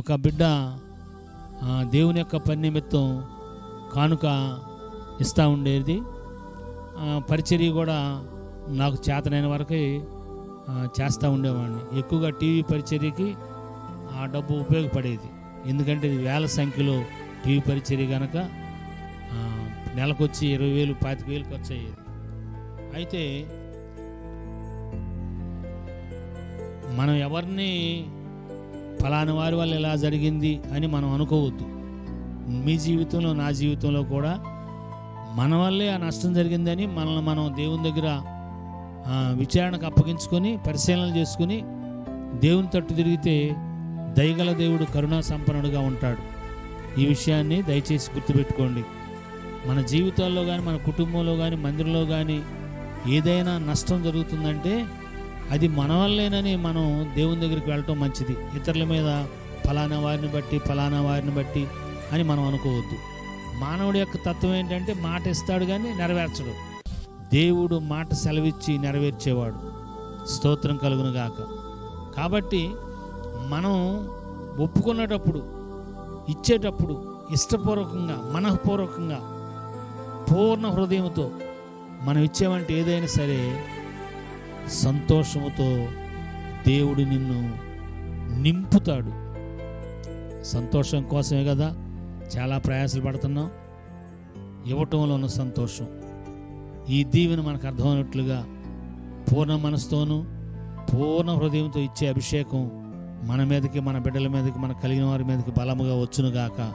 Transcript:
ఒక బిడ్డ దేవుని యొక్క పని నిమిత్తం కానుక ఇస్తూ ఉండేది. పరిచర్య కూడా నాకు చేతనైన వరకు చేస్తూ ఉండేవాడిని. ఎక్కువగా టీవీ పరిచర్యకి ఆ డబ్బు ఉపయోగపడేది. ఎందుకంటే ఇది వేల సంఖ్యలో టీవీ పరిచర్య కనుక నెలకొచ్చి ఇరవై వేలు పాతిక వేలు ఖర్చు అయ్యేది అయితే మనం ఎవరిని ఫలాని వారి వల్ల ఇలా జరిగింది అని మనం అనుకోవద్దు. మీ జీవితంలో నా జీవితంలో కూడా మన వల్లే ఆ నష్టం జరిగిందని మనల్ని మనం దేవుని దగ్గర విచారణకు అప్పగించుకొని పరిశీలన చేసుకుని దేవుని తట్టు తిరిగితే దయగల దేవుడు కరుణా సంపన్నుడుగా ఉంటాడు. ఈ విషయాన్ని దయచేసి గుర్తుపెట్టుకోండి. మన జీవితాల్లో కానీ మన కుటుంబంలో కానీ మందిరంలో కానీ ఏదైనా నష్టం జరుగుతుందంటే అది మన వల్లేనని మనం దేవుని దగ్గరికి వెళ్ళటం మంచిది. ఇతరుల మీద ఫలానా వారిని బట్టి ఫలానా వారిని బట్టి అని మనం అనుకోవద్దు. మానవుడి యొక్క తత్వం ఏంటంటే మాట ఇస్తాడు కానీ నెరవేర్చడు. దేవుడు మాట సెలవిచ్చి నెరవేర్చేవాడు. స్తోత్రం కలుగును గాక. కాబట్టి మనం ఒప్పుకునేటప్పుడు ఇచ్చేటప్పుడు ఇష్టపూర్వకంగా మనఃపూర్వకంగా పూర్ణ హృదయంతో మనం ఇచ్చేవంటే ఏదైనా సరే సంతోషముతో దేవుడు నిన్ను నింపుతాడు. సంతోషం కోసమే కదా చాలా ప్రయాసలు పడుతున్నాం. ఇవ్వటంలో ఉన్న సంతోషం. ఈ దీవెన మనకు అర్థమైనట్లుగా పూర్ణ మనసుతోనూ పూర్ణ హృదయంతో ఇచ్చే అభిషేకం మన మీదకి మన బిడ్డల మీదకి మన కలిగిన వారి మీదకి బలముగా వచ్చునుగాక